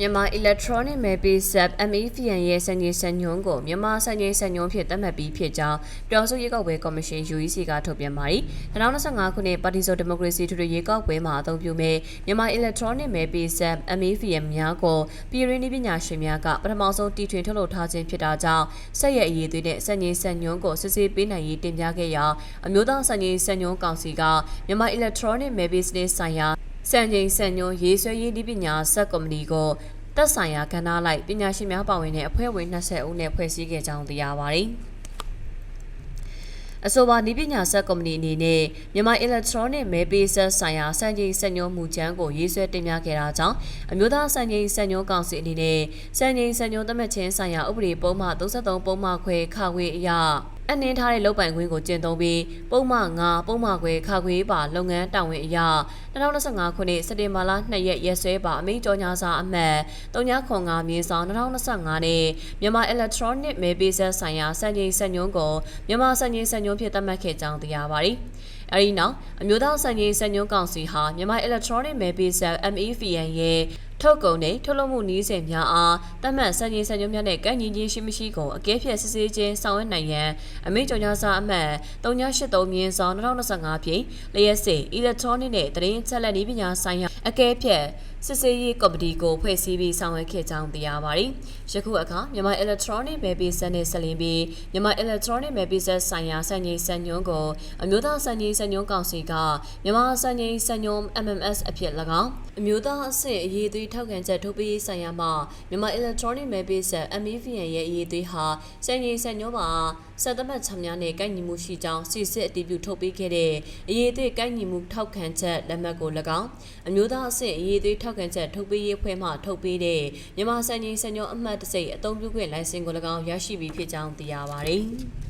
မြန်မာ Electronic Mail Sub MEVN ရဲ့စံချိန်စံညွှန်းကိုမြန်မာစံချိန်စံညွှန်းဖြင့်သတ်မှတ်ပြီးဖြစ်ကြောင်းပြောဆိုရေးကောက်ပွဲကော်မရှင် UEC ကထုတ်ပြန်ပါတယ်။2025ခုနှစ်ပါတီစုံဒီမိုကရေစီထူထူရေးကောက်ပွဲမှာအသုံးပြုမဲ့မြန်မာ Electronic Mail Sub MEVN များကိုပြည်ရင်းနှီးပညာရှင်များကပထမဆုံးတီထွင်ထုတ်လုပ်ထားခြင်းဖြစ်တာကြောင့်ဆက်ရအရေးသွေးနဲ့စံချိန်စံညွှန်းကိုစစ်ဆေးပေးနိုင်ရေးတင်ပြခဲ့ရာအမျိုးသားစံချိန်စံညွှန်းကောင်စီကမြန်မာ Electronic Mail Business ဆိုင်ရာ စံချိန်စံညွှန်းရေးဆွဲရေးဒီပညာဆက်ကော်မတီကိုသက်ဆိုင်ရာကဏ္ဍလိုက်ပညာရှင်များပါဝင်တဲ့အဖွဲ့ဝင်20ဦးနဲ့ဖွဲ့စည်းခဲ့ကြောင်းသိရပါတယ်။အဆိုပါဤပညာဆက်ကော်မတီအနေနဲ့မြန်မာ electronic mail basis ဆိုင်ရာစံချိန်စံညွှန်းမူချမ်းကိုရေးဆွဲတင်ပြခဲ့တာကြောင့်အမျိုးသားစံချိန်စံညွှန်းကောင်စီအနေနဲ့စံချိန်စံညွှန်းသတ်မှတ်ခြင်းဆိုင်ရာဥပဒေပုံမှန်33ပုံမှန်ခွဲခါခွေအရ အနှင်းထားတဲ့လုပ်ပိုင်ခွင့်ကိုကျင့်သုံးပြီးပုံမှန်9ပုံမှန်ခွဲခါခွေပါလုပ်ငန်းတာဝန်အရ2025ခုနှစ်စက်တင်ဘာလ2ရက်ရက်စွဲပါအမိန့်ကြော်ညာစာအမှတ်39မြေဆောင်2025နဲ့မြန်မာ electronic mail business ဆိုင်ရာစံချိန်စံညွှန်းကိုမြန်မာစံချိန်စံညွှန်းဖြင့်သတ်မှတ်ခဲ့ကြောင်းသိရပါတယ်။အဲဒီနောက်အမျိုးသားစံချိန်စံညွှန်းကောင်စီဟာမြန်မာ electronic mail business MEVN ရဲ့ ထုတ်ကုန်နဲ့ထုတ်လုပ်မှုနည်းစဉ်များအားတတ်မှတ်စံချိန်စံညွှန်းများနဲ့ကန့်ညီခြင်းရှိမရှိကိုအကဲဖြတ်စစ်ဆေးခြင်းဆောင်ရွက်နိုင်ရန်အမိန့်ကြော်ညာစာအမှတ်3983မြင်းဆောင်2025ဖြင့်လျက်စစ် electronic နဲ့တရင်ချက်လက်နည်းပညာဆိုင်ရာအကဲဖြတ်စစ်ဆေးရေးကော်မတီကိုဖွဲ့စည်းပြီးဆောင်ရွက်ခဲ့ကြောင်းသိရပါတယ်။ယခုအခါမြန်မာ electronic mail business နဲ့ဆက်လင်းပြီးမြန်မာ electronic mail business ဆိုင်ရာစံချိန်စံညွှန်းကိုအမျိုးသားစံချိန်စံညွှန်းကောင်စီကမြန်မာစံချိန်စံညွှန်း MMS အဖြစ်၎င်းအမျိုးသားအဆင့်အရေးသွေးထောက်ခံချက်ထုတ်ပေးဆိုင်ရာမှာမြန်မာ electronic mail business MEVN ရဲ့အရေးသွေးဟာစံချိန်စံညွှန်းမှာစက်သမတ်ချမ်းများနဲ့ကိုက်ညီမှုရှိကြောင်းစစ်စစ်အတည်ပြုထုတ်ပေးခဲ့တဲ့အရေးသွေးကိုက်ညီမှုထောက်ခံချက်လက်မှတ်ကို၎င်းအမျိုးသားအဆင့်အရေးသွေးထောက်ခံချက်ထုတ်ပေးရေးဖွဲ့မှထုတ်ပေးတဲ့မြန်မာစံချိန်စံညွှန်းအမှတ်တစိအသုံးပြုခွင့်လိုင်စင်ကို၎င်းရရှိပြီးဖြစ်ကြောင်းသိရပါတယ်။